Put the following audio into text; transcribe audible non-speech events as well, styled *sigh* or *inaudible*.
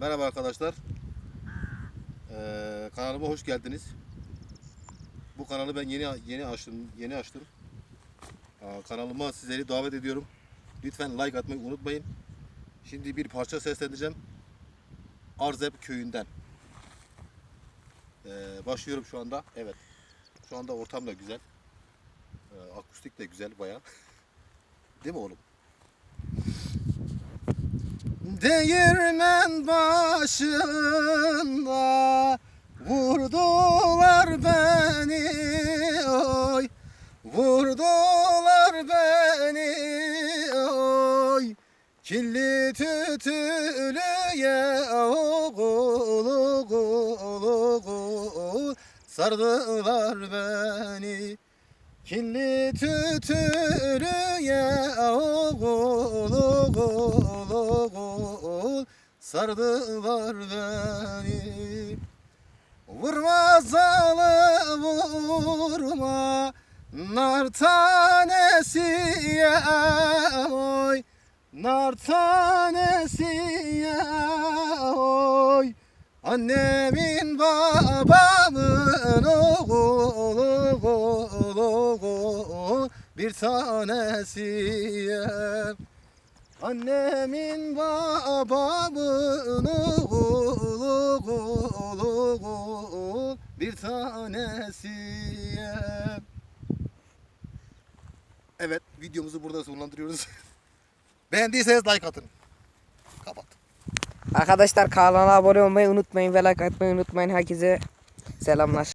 Merhaba arkadaşlar. Ee, kanalıma hoş geldiniz. Bu kanalı ben yeni yeni açtım, yeni açtım. Aa, kanalıma sizleri davet ediyorum. Lütfen like atmayı unutmayın. Şimdi bir parça sesleneceğim. Arzep köyünden. Ee, başlıyorum şu anda. Evet. Şu anda ortam da güzel. Ee, akustik de güzel bayağı. *laughs* Değil mi oğlum? Değirmen başında vurdular beni oy. Vurdular beni oy. Kirli tütülüye oğul oğul oğul. Sardılar beni. Kirli tütürüye sardılar beni. Vurma zalim vurma. Nar tanesi oy nar tanesi oy Annemin babamın oğlu oğlu oğlu bir tanesi Annemin babamın oğlu oğlu bir tanesi Evet videomuzu burada sonlandırıyoruz. *laughs* Beğendiyseniz like atın. Kapat. Arkadaşlar kanala abone olmayı unutmayın ve like atmayı unutmayın. Herkese selamlar.